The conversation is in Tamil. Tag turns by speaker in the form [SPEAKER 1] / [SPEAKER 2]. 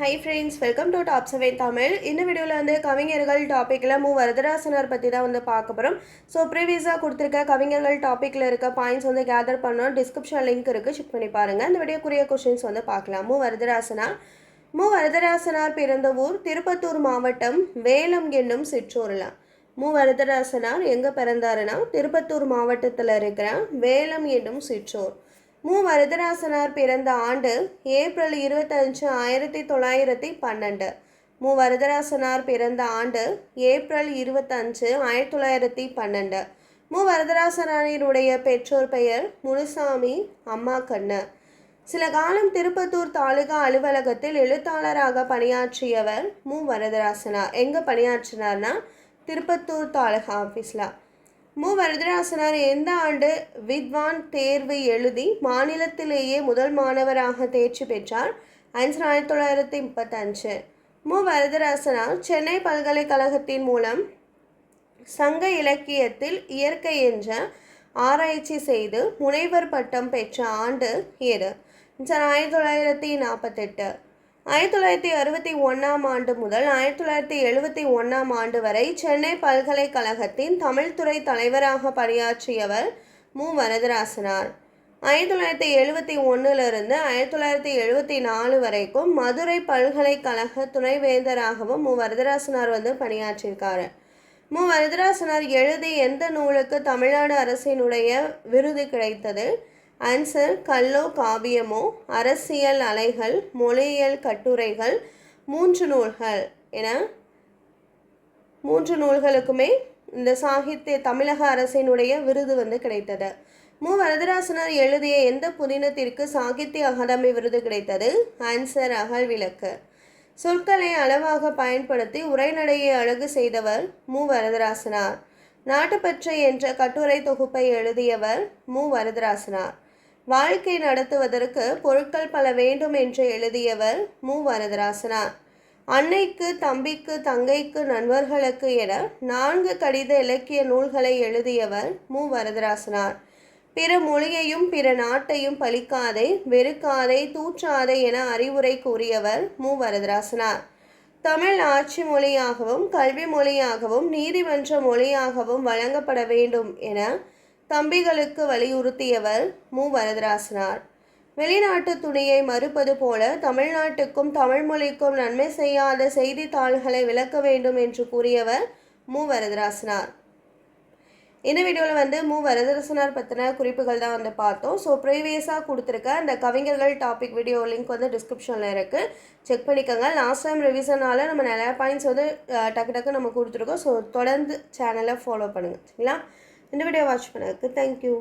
[SPEAKER 1] Hi friends welcome to top seven Tamil இந்த வீடியோவில் வந்து கவிஞர்கள் டாப்பிக்கில் மு. வரதராசனார் பற்றி தான் வந்து பார்க்க போகிறோம் ஸோ ப்ரீவியஸாக கொடுத்துருக்க கவிஞர்கள் டாப்பிக்கில் இருக்க பாயிண்ட்ஸ் வந்து கேதர் பண்ணோம். டிஸ்கிரிப்ஷன் லிங்க் இருக்குது செக் பண்ணி பாருங்கள் இந்த வீடியோக்குரிய கொஷின்ஸ் வந்து பார்க்கலாம். மு. வரதராசனார். மு. வரதராசனார் பிறந்த ஊர் திருப்பத்தூர் மாவட்டம் வேலம் என்னும் சிற்றூரில். மு. வரதராசனார் எங்கே பிறந்தாருன்னா திருப்பத்தூர் மாவட்டத்தில் இருக்கிற வேலம் என்னும் சிற்றூர். மு வரதராசனார் பிறந்த ஆண்டு ஏப்ரல் இருபத்தஞ்சு ஆயிரத்தி தொள்ளாயிரத்தி பன்னெண்டு. மு வரதராசனார் பிறந்த ஆண்டு ஏப்ரல் இருபத்தஞ்சு ஆயிரத்தி தொள்ளாயிரத்தி பன்னெண்டு. மு வரதராசனாரினுடைய பெற்றோர் பெயர் முனுசாமி அம்மா கண்ணு. சில காலம் திருப்பத்தூர் தாலுகா அலுவலகத்தில் எழுத்தாளராக பணியாற்றியவர் மு வரதராசனார் எங்கே பணியாற்றினார்னா திருப்பத்தூர் தாலுகா ஆஃபீஸில் மு வரதராசனார் எந்த ஆண்டு வித்வான் தேர்வு எழுதி மாநிலத்திலேயே முதல் மாணவராக தேர்ச்சி பெற்றார்? ஆன்சர் ஆயிரத்தி தொள்ளாயிரத்தி முப்பத்தஞ்சு. மு வரதராசனார் சென்னை பல்கலைக்கழகத்தின் மூலம் சங்க இலக்கியத்தில் இயற்கை என்ற ஆராய்ச்சி செய்து முனைவர் பட்டம் பெற்ற ஆண்டு எது? ஆயிரத்தி தொள்ளாயிரத்தி நாற்பத்தெட்டு. ஆயிரத்தி தொள்ளாயிரத்தி அறுபத்தி ஒன்றாம் ஆண்டு முதல் ஆயிரத்தி தொள்ளாயிரத்தி எழுபத்தி ஒன்றாம் ஆண்டு வரை சென்னை பல்கலைக்கழகத்தின் தமிழ்துறை தலைவராக பணியாற்றியவர் மு. வரதராசனார். ஆயிரத்தி தொள்ளாயிரத்தி எழுபத்தி ஒன்றிலிருந்து ஆயிரத்தி தொள்ளாயிரத்தி எழுபத்தி நாலு வரைக்கும் மதுரை பல்கலைக்கழக துணைவேந்தராகவும் மு. வரதராசனார் வந்து பணியாற்றியிருக்காரு. மு. வரதராசனார் எழுதி எந்த நூலுக்கு தமிழ்நாடு அரசினுடைய விருது கிடைத்தது? ஆன்சர் கல்லோ காவியமோ அரசியல் அலைகள் மொழியியல் கட்டுரைகள் மூன்று நூல்கள் என மூன்று நூல்களுக்குமே இந்த சாகித்ய தமிழக அரசினுடைய விருது வந்து கிடைத்தது. மு. வரதராசனார் எழுதிய எந்த புதினத்திற்கு சாகித்ய அகாதமி விருது கிடைத்தது? ஆன்சர் அகல் விளக்கு. சொற்களை அளவாக பயன்படுத்தி உரைநடையை அழகு செய்தவர் மு. வரதராசனார். நாட்டுப்பற்று என்ற கட்டுரை தொகுப்பை எழுதியவர் மு. வரதராசனார். வாழ்க்கை நடத்துவதற்கு பொருட்கள் பல வேண்டும் என்று எழுதியவர் மு. வரதராசனார் அன்னைக்கு தம்பிக்கு தங்கைக்கு நண்பர்களுக்கு என நான்கு கடித இலக்கிய நூல்களை எழுதியவர் மு. வரதராசனார் பிற மொழியையும் பிற நாட்டையும் பழிக்காதே வெறுக்காதே தூற்றாதே என அறிவுரை கூறியவர் மு. வரதராசனார் தமிழ் ஆட்சி மொழியாகவும் கல்வி மொழியாகவும் நீதிமன்ற மொழியாகவும் வழங்கப்பட வேண்டும் என தம்பிகளுக்கு வலியுறுத்தியவர் மு. வரதராசனார். வெளிநாட்டு துணியை மறுப்பது போல தமிழ்நாட்டுக்கும் தமிழ்மொழிக்கும் நன்மை செய்யாத செய்தித்தாள்களை விளக்க வேண்டும் என்று கூறியவர் மு. வரதராசனார். இந்த வீடியோவில் வந்து மு. வரதராசனார் பற்றின குறிப்புகள் தான் வந்து பார்த்தோம். ஸோ ப்ரீவியஸாக கொடுத்துருக்க அந்த கவிஞர்கள் டாபிக் வீடியோ லிங்க் வந்து டிஸ்கிரிப்ஷனில் இருக்குது செக் பண்ணிக்கோங்க. லாஸ்ட் டைம் ரிவிஷனால் நம்ம நிறையா பாயிண்ட்ஸ் வந்து டக்கு டக்கு நம்ம கொடுத்துருக்கோம். ஸோ தொடர்ந்து சேனலை ஃபாலோ பண்ணுங்கள் சரிங்களா? இந்த வீடியோ வாட்ச் பண்ணதுக்கு தேங்க்யூ